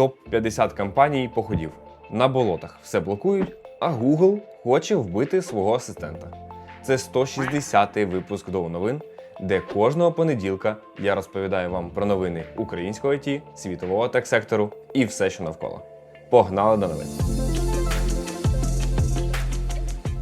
Топ-50 компаній походів. На болотах все блокують, а Google хоче вбити свого асистента. Це 160-й випуск до новин, де кожного понеділка я розповідаю вам про новини українського ІТ, світового тек-сектору і все, що навколо. Погнали до новин!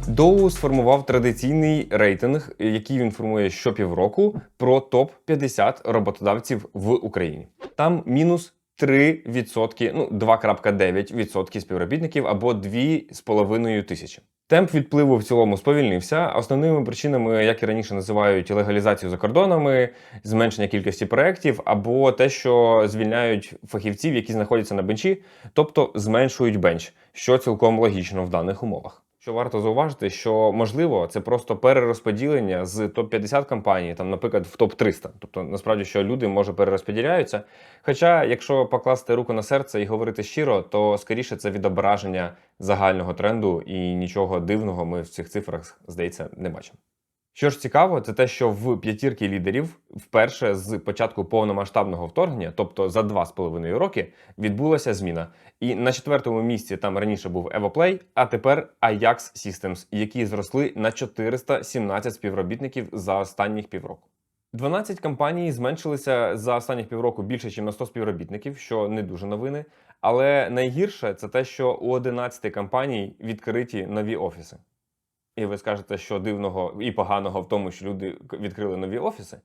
Доу сформував традиційний рейтинг, який інформує щопівроку про топ 50 роботодавців в Україні. Там мінус 3%, ну 2,9% співробітників або 2,5 тисячі. Темп відпливу в цілому сповільнився. Основними причинами, як і раніше називають легалізацію за кордонами, зменшення кількості проєктів або те, що звільняють фахівців, які знаходяться на бенчі, тобто зменшують бенч, що цілком логічно в даних умовах. Що варто зауважити, що можливо це просто перерозподілення з топ-50 компаній, там, наприклад, в топ-300. Тобто, насправді, що люди може перерозподіляються. Хоча, якщо покласти руку на серце і говорити щиро, то скоріше це відображення загального тренду, і нічого дивного ми в цих цифрах, здається, не бачимо. Що ж цікаво, це те, що в п'ятірки лідерів вперше з початку повномасштабного вторгнення, тобто за два з половиною роки, відбулася зміна. І на четвертому місці там раніше був EvoPlay, а тепер Ajax Systems, які зросли на 417 співробітників за останніх півроку. 12 компаній зменшилися за останніх півроку більше, ніж на 100 співробітників, що не дуже новини. Але найгірше це те, що у 11 компаній відкриті нові офіси. І ви скажете, що дивного і поганого в тому, що люди відкрили нові офіси,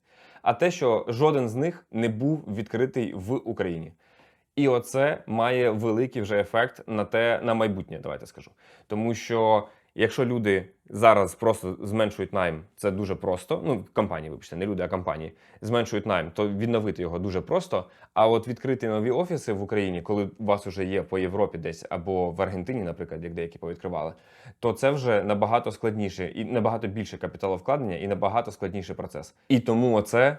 а те, що жоден з них не був відкритий в Україні. І оце має великий вже ефект на те на майбутнє, давайте скажу. Тому що якщо люди зараз просто зменшують найм, це дуже просто. Ну, компанії, вибачте, не люди, а компанії зменшують найм, то відновити його дуже просто. А от відкрити нові офіси в Україні, коли у вас вже є по Європі десь або в Аргентині, наприклад, як деякі повідкривали, то це вже набагато складніше і набагато більше капіталовкладення і набагато складніший процес. І тому оце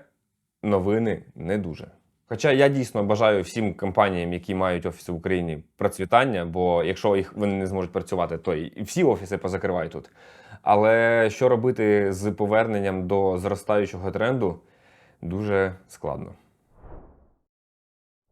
новини не дуже. Хоча я дійсно бажаю всім компаніям, які мають офіси в Україні, процвітання, бо якщо їх вони не зможуть працювати, то і всі офіси позакривають тут. Але що робити з поверненням до зростаючого тренду, дуже складно.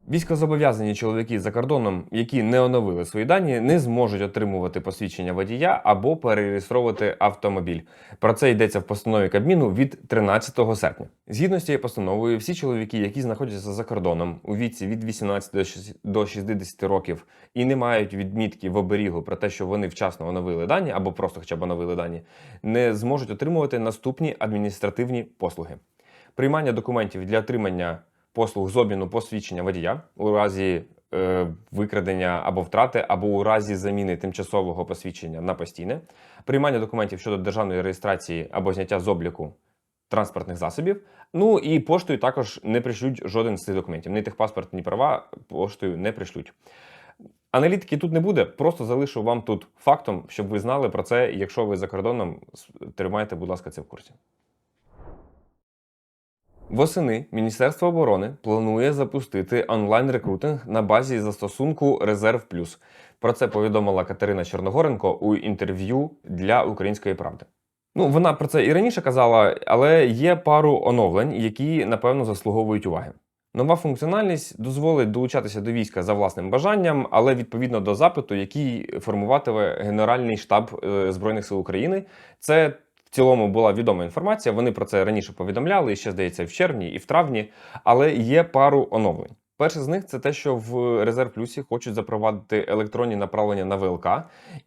Військовозобов'язані чоловіки за кордоном, які не оновили свої дані, не зможуть отримувати посвідчення водія або перереєстровувати автомобіль. Про це йдеться в постанові Кабміну від 13 серпня. Згідно з цією постановою, всі чоловіки, які знаходяться за кордоном у віці від 18 до 60 років і не мають відмітки в оберігу про те, що вони вчасно оновили дані або просто хоча б оновили дані, не зможуть отримувати наступні адміністративні послуги. Приймання документів для отримання послуг з обміну посвідчення водія у разі е, викрадення або втрати, або у разі заміни тимчасового посвідчення на постійне, приймання документів щодо державної реєстрації або зняття з обліку транспортних засобів. Ну і поштою також не пришлють жоден з цих документів. Ні техпаспорт, ні права поштою не пришлють. Аналітики тут не буде, просто залишу вам тут фактом, щоб ви знали про це. Якщо ви за кордоном, тримайте, будь ласка, це в курсі. Восени Міністерство оборони планує запустити онлайн-рекрутинг на базі застосунку Резерв Плюс. Про це повідомила Катерина Чорногоренко у інтерв'ю для Української правди. Ну, вона про це і раніше казала, але є пару оновлень, які напевно заслуговують уваги. Нова функціональність дозволить долучатися до війська за власним бажанням, але відповідно до запиту, який формуватиме Генеральний штаб е, Збройних сил України. Це цілому була відома інформація. Вони про це раніше повідомляли, і ще здається, в червні і в травні. Але є пару оновлень. Перше з них це те, що в резерв плюсі хочуть запровадити електронні направлення на ВЛК,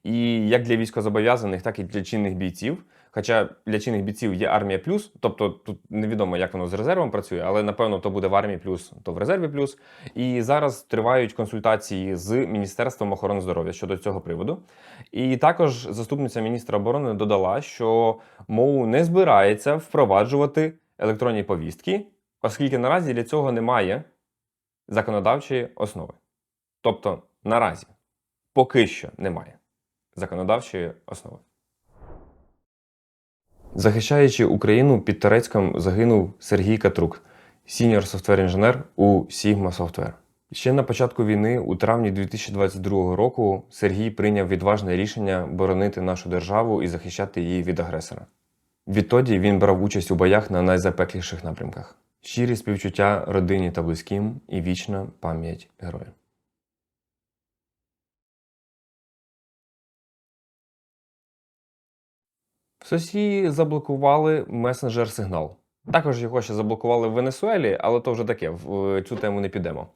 і як для військозобов'язаних, так і для чинних бійців. Хоча для чинних бійців є армія плюс, тобто тут невідомо, як воно з резервом працює, але напевно то буде в армії плюс, то в резерві плюс. І зараз тривають консультації з Міністерством охорони здоров'я щодо цього приводу. І також заступниця міністра оборони додала, що МОУ не збирається впроваджувати електронні повістки, оскільки наразі для цього немає законодавчої основи. Тобто наразі поки що немає законодавчої основи. Захищаючи Україну під Торецьком загинув Сергій Катрук, сіньор софтвер інженер у Sigma Software. Ще на початку війни, у травні 2022 року, Сергій прийняв відважне рішення боронити нашу державу і захищати її від агресора. Відтоді він брав участь у боях на найзапекліших напрямках. Щирі співчуття родині та близьким і вічна пам'ять героя. Сосі заблокували месенджер сигнал. Також його ще заблокували в Венесуелі, але то вже таке, в цю тему не підемо.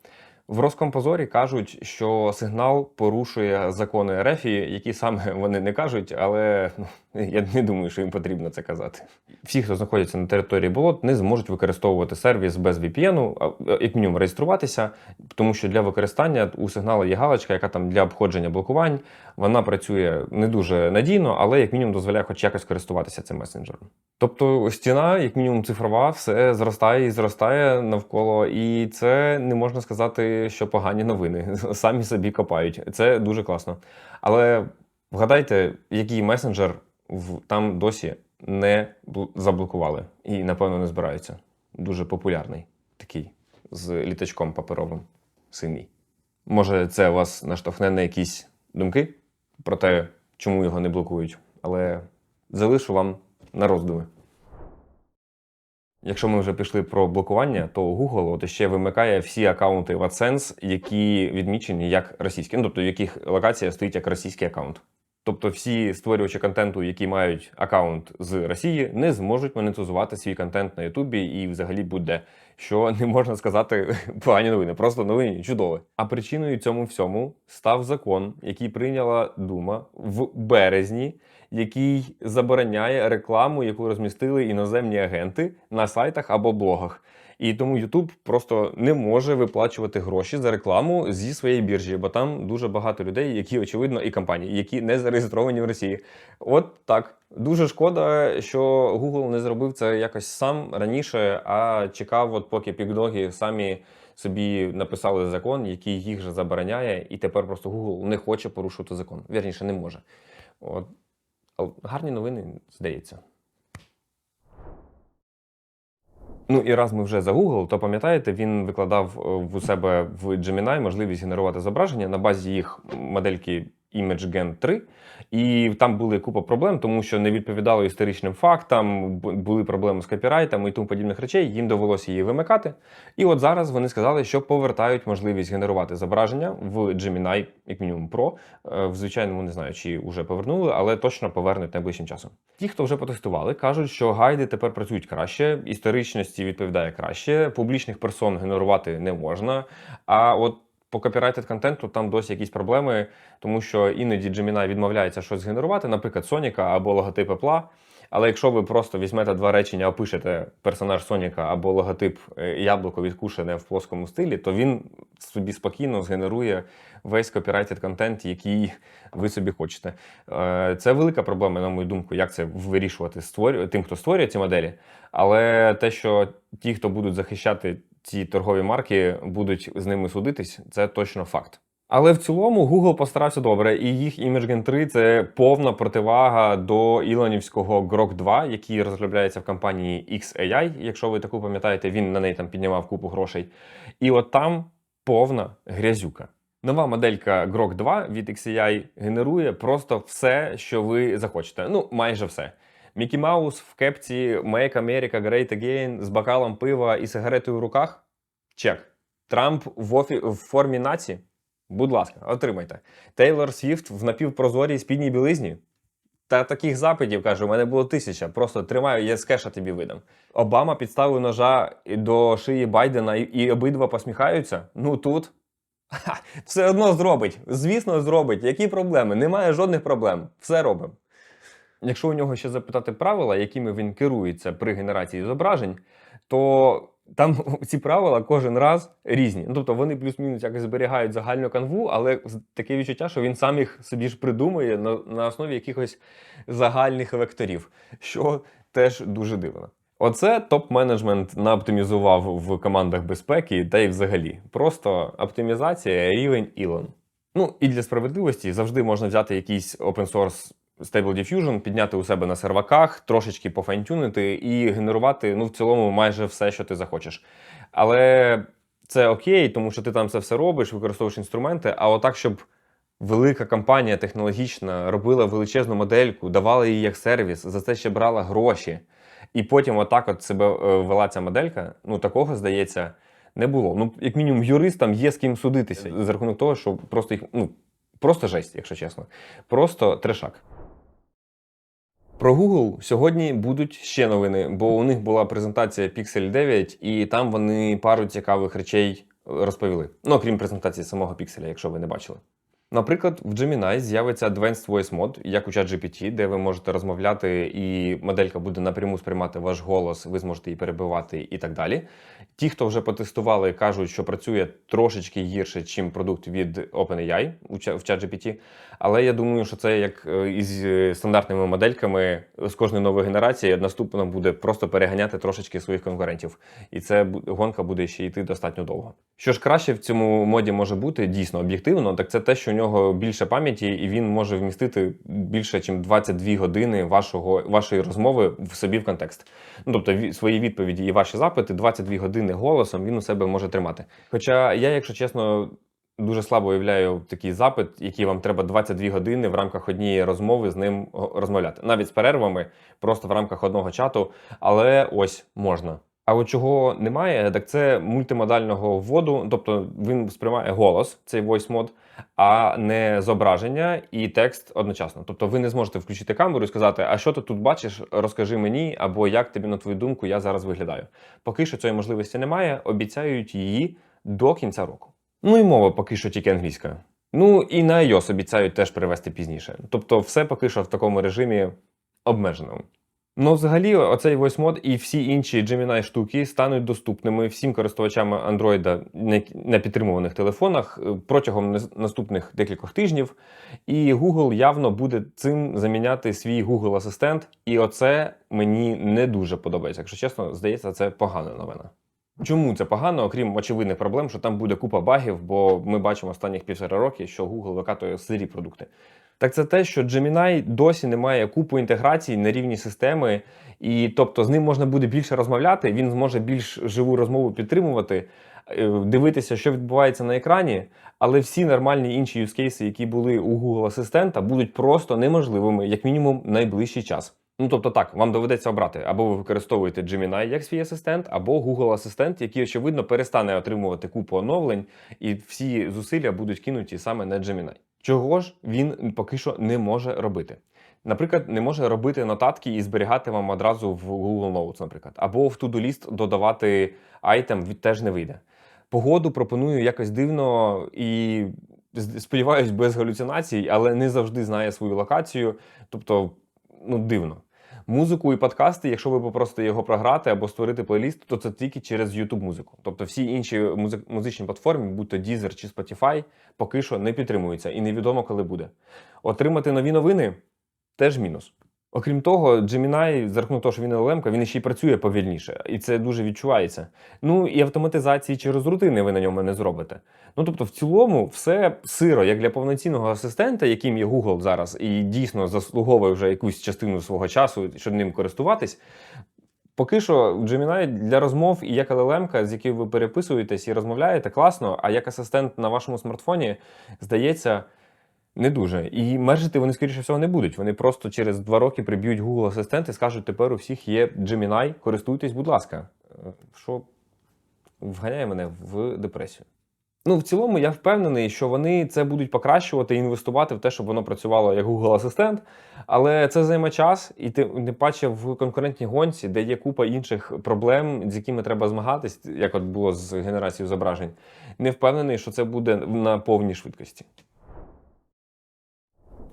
В Роскомпозорі кажуть, що сигнал порушує закони РФ, які саме вони не кажуть, але ну, я не думаю, що їм потрібно це казати. Всі, хто знаходяться на території болот, не зможуть використовувати сервіс без VPN, а, як мінімум реєструватися, тому що для використання у сигналу є галочка, яка там для обходження блокувань. Вона працює не дуже надійно, але як мінімум дозволяє хоч якось користуватися цим месенджером. Тобто стіна, як мінімум цифрова, все зростає і зростає навколо, і це не можна сказати, що погані новини. Самі собі копають. Це дуже класно. Але вгадайте, який месенджер там досі не заблокували і, напевно, не збираються. Дуже популярний такий з літачком паперовим синій. Може, це вас наштовхне на якісь думки про те, чому його не блокують, але залишу вам на роздуми. Якщо ми вже пішли про блокування, то Google от ще вимикає всі акаунти в AdSense, які відмічені як російські, ну тобто в яких локація стоїть як російський акаунт. Тобто всі створювачі контенту, які мають акаунт з Росії, не зможуть монетизувати свій контент на Ютубі і взагалі будь-де, що не можна сказати погані новини, просто новини чудові. А причиною цьому всьому став закон, який прийняла Дума в березні, який забороняє рекламу, яку розмістили іноземні агенти на сайтах або блогах. І тому YouTube просто не може виплачувати гроші за рекламу зі своєї біржі, бо там дуже багато людей, які очевидно, і компаній, які не зареєстровані в Росії. От так. Дуже шкода, що Google не зробив це якось сам раніше, а чекав, от поки пікдоги самі собі написали закон, який їх же забороняє, і тепер просто Google не хоче порушувати закон. Вірніше, не може. От. Гарні новини, здається. Ну і раз ми вже за Google, то пам'ятаєте, він викладав е, в у себе в Gemini можливість генерувати зображення на базі їх модельки ImageGen 3. І там були купа проблем, тому що не відповідало історичним фактам, були проблеми з копірайтами і тому подібних речей. Їм довелося її вимикати. І от зараз вони сказали, що повертають можливість генерувати зображення в Gemini, як мінімум Pro. Е, В звичайному не знаю, чи вже повернули, але точно повернуть найближчим часом. Ті, хто вже потестували, кажуть, що гайди тепер працюють краще, історичності відповідає краще, публічних персон генерувати не можна. А от по copyrighted контенту там досі якісь проблеми, тому що іноді Gemini відмовляється щось генерувати, наприклад, Соніка або логотип Apple. Але якщо ви просто візьмете два речення, опишете персонаж Соніка або логотип е, яблуко відкушене в плоскому стилі, то він собі спокійно згенерує весь copyrighted контент, який ви собі хочете. Е, Це велика проблема, на мою думку, як це вирішувати тим, хто створює ці моделі. Але те, що ті, хто будуть захищати ці торгові марки, будуть з ними судитись, це точно факт. Але в цілому Google постарався добре, і їх ImageGen 3 це повна противага до ілонівського Grok 2, який розробляється в компанії XAI. Якщо ви таку пам'ятаєте, він на неї там піднімав купу грошей. І от там повна грязюка. Нова моделька Grok 2 від XAI генерує просто все, що ви захочете. Ну, майже все. Мікі Маус в кепці Make America Great Again з бокалом пива і сигаретою в руках. Чек. Трамп в, офі... в формі наці. Будь ласка, отримайте. Тейлор Свіфт в напівпрозорій спідній білизні. Та таких запитів, каже, у мене було тисяча. Просто тримаю, я з кеша тобі видам. Обама підставив ножа до шиї Байдена і, і обидва посміхаються. Ну тут. Ха, все одно зробить. Звісно, зробить. Які проблеми? Немає жодних проблем. Все робимо. Якщо у нього ще запитати правила, якими він керується при генерації зображень, то там ці правила кожен раз різні. Ну, тобто вони плюс-мінус якось зберігають загальну канву, але таке відчуття, що він сам їх собі ж придумує на, на основі якихось загальних векторів, що теж дуже дивно. Оце топ-менеджмент наоптимізував в командах безпеки та й взагалі. Просто оптимізація рівень Ілон. Ну і для справедливості завжди можна взяти якийсь open source Stable Diffusion, підняти у себе на серваках, трошечки пофайнтюнити і генерувати ну, в цілому майже все, що ти захочеш. Але це окей, тому що ти там це все робиш, використовуєш інструменти, а отак, щоб велика компанія технологічна робила величезну модельку, давала її як сервіс, за це ще брала гроші. І потім отак от себе е, вела ця моделька, ну такого, здається, не було. Ну, як мінімум, юристам є з ким судитися за рахунок того, що просто їх, ну, просто жесть, якщо чесно. Просто трешак. Про Google сьогодні будуть ще новини, бо у них була презентація Pixel 9, і там вони пару цікавих речей розповіли. Ну, окрім презентації самого Pixel, якщо ви не бачили. Наприклад, в Gemini з'явиться Advanced Voice Mode, як у ChatGPT, де ви можете розмовляти, і моделька буде напряму сприймати ваш голос, ви зможете її перебивати і так далі. Ті, хто вже потестували, кажуть, що працює трошечки гірше, ніж продукт від OpenAI в ChatGPT. Але я думаю, що це як е, із е, стандартними модельками з кожної нової генерації наступно буде просто переганяти трошечки своїх конкурентів. І це гонка буде ще йти достатньо довго. Що ж краще в цьому моді може бути дійсно об'єктивно, так це те, що нього більше пам'яті, і він може вмістити більше, ніж 22 години вашого вашої розмови в собі в контекст. Ну тобто свої відповіді і ваші запити 22 години голосом він у себе може тримати. Хоча я, якщо чесно. Дуже слабо уявляю такий запит, який вам треба 22 години в рамках однієї розмови з ним розмовляти. Навіть з перервами, просто в рамках одного чату, але ось можна. А от чого немає, так це мультимодального вводу, тобто він сприймає голос, цей voice мод, а не зображення і текст одночасно. Тобто ви не зможете включити камеру і сказати, а що ти тут бачиш, розкажи мені, або як тобі, на твою думку, я зараз виглядаю. Поки що цієї можливості немає, обіцяють її до кінця року. Ну і мова поки що тільки англійська. Ну і на iOS обіцяють теж привести пізніше. Тобто, все поки що в такому режимі обмеженому. Ну, взагалі, оцей voice мод і всі інші Gemini штуки стануть доступними всім користувачам Android на- на підтримуваних телефонах е, протягом наступних декількох тижнів. І Google явно буде цим заміняти свій Google Асистент. І оце мені не дуже подобається. Якщо чесно, здається, це погана новина. Чому це погано, окрім очевидних проблем, що там буде купа багів, бо ми бачимо останніх півтора роки, що Google викатує сирі продукти. Так це те, що Gemini досі не має купу інтеграцій на рівні системи, і тобто з ним можна буде більше розмовляти, він зможе більш живу розмову підтримувати, е, дивитися, що відбувається на екрані, але всі нормальні інші юзкейси, які були у Google Асистента, будуть просто неможливими, як мінімум, найближчий час. Ну, тобто так, вам доведеться обрати, або ви використовуєте Gemini як свій асистент, або Google Асистент, який, очевидно, перестане отримувати купу оновлень, і всі зусилля будуть кинуті саме на Gemini. Чого ж він поки що не може робити? Наприклад, не може робити нотатки і зберігати вам одразу в Google Notes, наприклад, або в to-do list додавати айтем теж не вийде. Погоду пропоную якось дивно і сподіваюсь, без галюцинацій, але не завжди знає свою локацію. Тобто, ну, дивно. Музику і подкасти, якщо ви попросите його програти або створити плейліст, то це тільки через YouTube музику. Тобто всі інші музи- музичні платформи, будь то Deezer чи Spotify, поки що не підтримуються і невідомо, коли буде. Отримати нові новини теж мінус. Окрім того, Gemini, за рахунок того, що він LLM, він ще й працює повільніше, і це дуже відчувається. Ну і автоматизації через рутини ви на ньому не зробите. Ну тобто, в цілому, все сиро, як для повноцінного асистента, яким є Google зараз, і дійсно заслуговує вже якусь частину свого часу, щоб ним користуватись. Поки що Gemini для розмов і як LLM, з якою ви переписуєтесь і розмовляєте, класно, а як асистент на вашому смартфоні, здається, не дуже. І мержити вони, скоріше всього, не будуть. Вони просто через два роки приб'ють Google Асистент і скажуть, тепер у всіх є Gemini, користуйтесь, будь ласка. Е, Що вганяє мене в депресію. Ну, в цілому, я впевнений, що вони це будуть покращувати і інвестувати в те, щоб воно працювало як Google Асистент. Але це займе час, і ти не паче в конкурентній гонці, де є купа інших проблем, з якими треба змагатись, як от було з генерацією зображень. Не впевнений, що це буде на повній швидкості.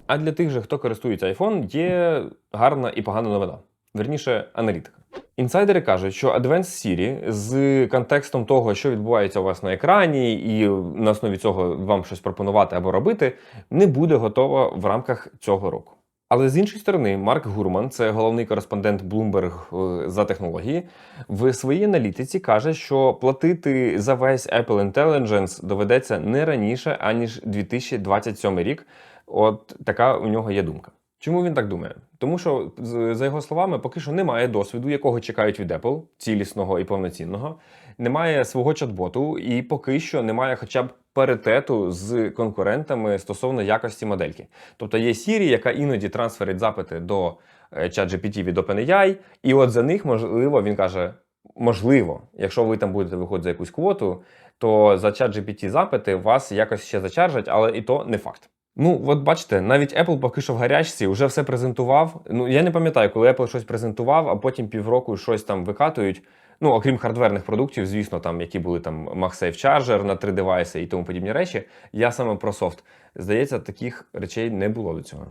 А для тих же, хто користується iPhone, є гарна і погана новина. Верніше, аналітика. Інсайдери кажуть, що Advanced Siri з контекстом того, що відбувається у вас на екрані, і на основі цього вам щось пропонувати або робити, не буде готова в рамках цього року. Але з іншої сторони, Марк Гурман, це головний кореспондент Bloomberg е, за технології, в своїй аналітиці каже, що платити за весь Apple Intelligence доведеться не раніше, аніж 2027 рік. От така у нього є думка. Чому він так думає? Тому що, за його словами, поки що немає досвіду, якого чекають від Apple, цілісного і повноцінного, немає свого чат-боту, і поки що немає хоча б паритету з конкурентами стосовно якості модельки. Тобто є Siri, яка іноді трансферить запити до е, ChatGPT від OpenAI, і от за них, можливо, він каже, можливо, якщо ви там будете виходити за якусь квоту, то за ChatGPT запити вас якось ще зачаржать, але і то не факт. Ну, от бачите, навіть Apple поки що в гарячці вже все презентував. Ну, я не пам'ятаю, коли Apple щось презентував, а потім півроку щось там викатують. Ну, окрім хардверних продуктів, звісно, там які були там MagSafe Charger на три девайси і тому подібні речі. Я саме про софт. Здається, таких речей не було до цього.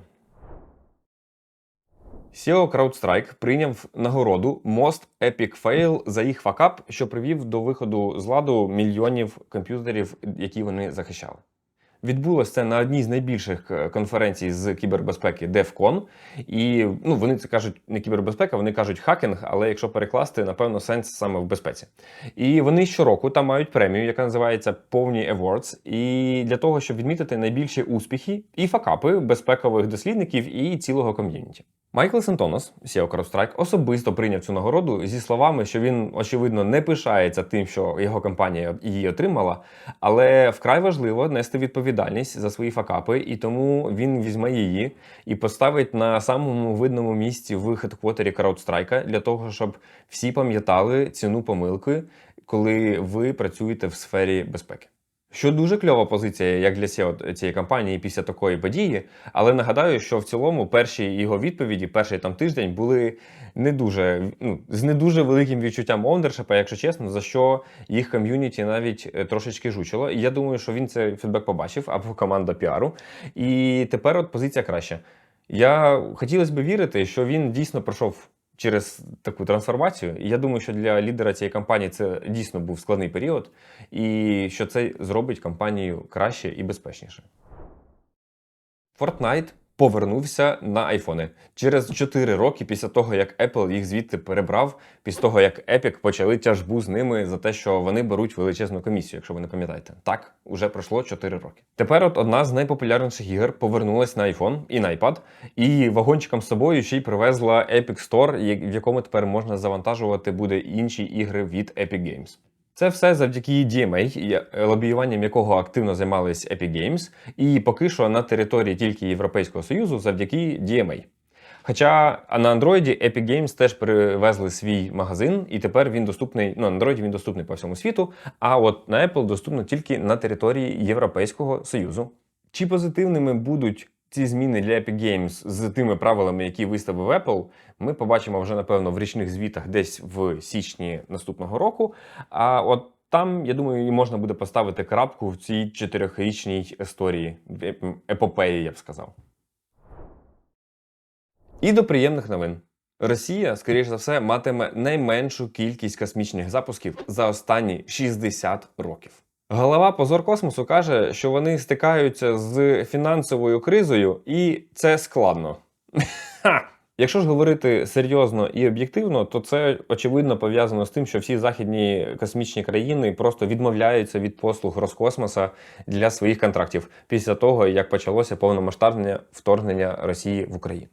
SEO CrowdStrike прийняв нагороду Most Epic Fail за їх факап, що привів до виходу з ладу мільйонів комп'ютерів, які вони захищали. Відбулося це на одній з найбільших е, конференцій з кібербезпеки DevCon. І ну, вони це кажуть не кібербезпека, вони кажуть хакінг, але якщо перекласти, напевно, сенс саме в безпеці. І вони щороку там мають премію, яка називається Повні Awards. І для того, щоб відмітити найбільші успіхи і факапи безпекових дослідників і цілого ком'юніті. Майкл Сентонос, SEO CrowdStrike, особисто прийняв цю нагороду зі словами, що він очевидно не пишається тим, що його компанія її отримала, але вкрай важливо нести відповідальність за свої факапи, і тому він візьме її і поставить на самому видному місці в хедквотері CrowdStrike для того, щоб всі пам'ятали ціну помилки, коли ви працюєте в сфері безпеки. Що дуже кльова позиція, як для SEO цієї компанії після такої події. Але нагадаю, що в цілому перші його відповіді, перший там тиждень були не дуже ну, з не дуже великим відчуттям оунершипа, якщо чесно, за що їх ком'юніті навіть е, трошечки жучило. І я думаю, що він цей фідбек побачив або команда піару. І тепер от позиція краща. Я хотілося б вірити, що він дійсно пройшов через таку трансформацію. І я думаю, що для лідера цієї компанії це дійсно був складний період, і що це зробить компанію краще і безпечніше. Fortnite повернувся на айфони через 4 роки після того, як Apple їх звідти перебрав, після того як Epic почали тяжбу з ними за те, що вони беруть величезну комісію, якщо ви не пам'ятаєте. Так, уже пройшло 4 роки. Тепер от одна з найпопулярніших ігор повернулась на iPhone і на iPad, і вагончиком з собою ще й привезла Epic Store, в якому тепер можна завантажувати буде інші ігри від Epic Games. Це все завдяки DMA, лобіюванням якого активно займались Epic Games, і поки що на території тільки Європейського Союзу завдяки DMA. Хоча на Android Epic Games теж привезли свій магазин, і тепер він доступний. Ну, на Android він доступний по всьому світу. А от на Apple доступно тільки на території Європейського Союзу. Чи позитивними будуть ці зміни для Epic Games з тими правилами, які виставив Apple, ми побачимо вже напевно в річних звітах десь в січні наступного року. А от там, я думаю, і можна буде поставити крапку в цій чотирьохрічній історії епопеї, я б сказав. І до приємних новин. Росія, скоріш за все, матиме найменшу кількість космічних запусків за останні 60 років. Голова позор космосу каже, що вони стикаються з фінансовою кризою, і це складно. Якщо ж говорити серйозно і об'єктивно, то це очевидно пов'язано з тим, що всі західні космічні країни просто відмовляються від послуг Роскосмоса для своїх контрактів після того, як почалося повномасштабне вторгнення Росії в Україну.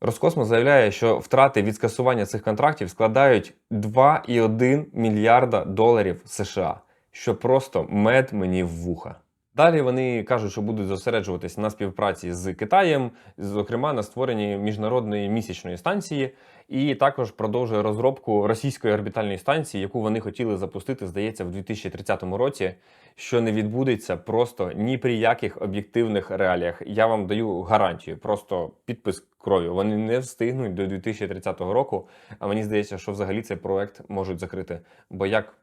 Роскосмос заявляє, що втрати від скасування цих контрактів складають 2,1 мільярда доларів США що просто мед мені в вуха. Далі вони кажуть, що будуть зосереджуватись на співпраці з Китаєм, зокрема на створенні міжнародної місячної станції, і також продовжує розробку російської орбітальної станції, яку вони хотіли запустити, здається, в 2030 році, що не відбудеться просто ні при яких об'єктивних реаліях. Я вам даю гарантію, просто підпис кров'ю. Вони не встигнуть до 2030 року. А мені здається, що взагалі цей проект можуть закрити. Бо як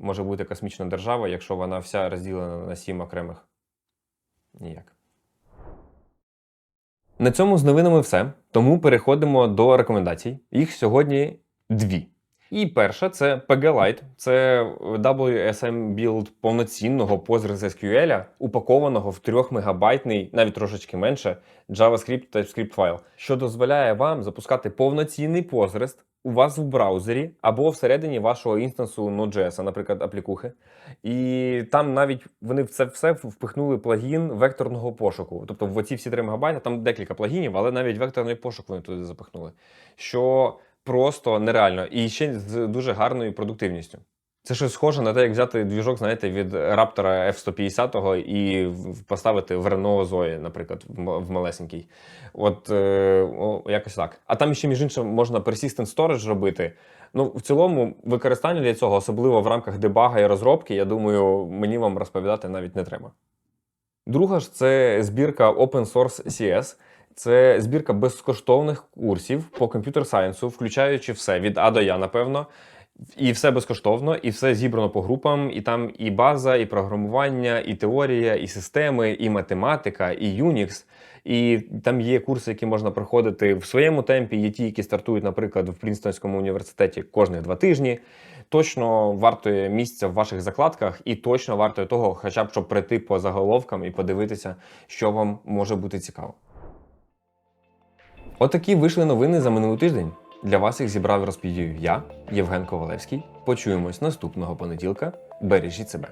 може бути космічна держава, якщо вона вся розділена на сім окремих? Ніяк. На цьому з новинами все. Тому переходимо до рекомендацій. Їх сьогодні дві. І перша це PG Lite. Це WSM білд повноцінного Postgres SQL, упакованого в 3 мегабайтний, навіть трошечки менше, JavaScript TypeScript файл, що дозволяє вам запускати повноцінний Postgres у вас в браузері або всередині вашого інстансу Node.js, наприклад, аплікухи. І там навіть вони в це все впихнули плагін векторного пошуку. Тобто в оці всі 3 МБ, там декілька плагінів, але навіть векторний пошук вони туди запихнули. Що просто нереально. І ще з дуже гарною продуктивністю. Це щось схоже на те, як взяти двіжок, знаєте, від Раптора F-150 і поставити в Renault Zoe, наприклад, в малесенький. От е, о, якось так. А там ще, між іншим, можна persistent storage робити. Ну, в цілому, використання для цього, особливо в рамках дебага і розробки, я думаю, мені вам розповідати навіть не треба. Друга ж це збірка Open Source CS. Це збірка безкоштовних курсів по комп'ютер сайенсу, включаючи все від А до Я, напевно. І все безкоштовно, і все зібрано по групам, і там і база, і програмування, і теорія, і системи, і математика, і Unix. І там є курси, які можна проходити в своєму темпі. Є ті, які стартують, наприклад, в Прінстонському університеті кожних два тижні. Точно вартує місця в ваших закладках, і точно вартує того, хоча б щоб прийти по заголовкам і подивитися, що вам може бути цікаво. Отакі вийшли новини за минулий тиждень. Для вас їх зібрав і розповів я, Євген Ковалевський. Почуємось наступного понеділка. Бережіть себе.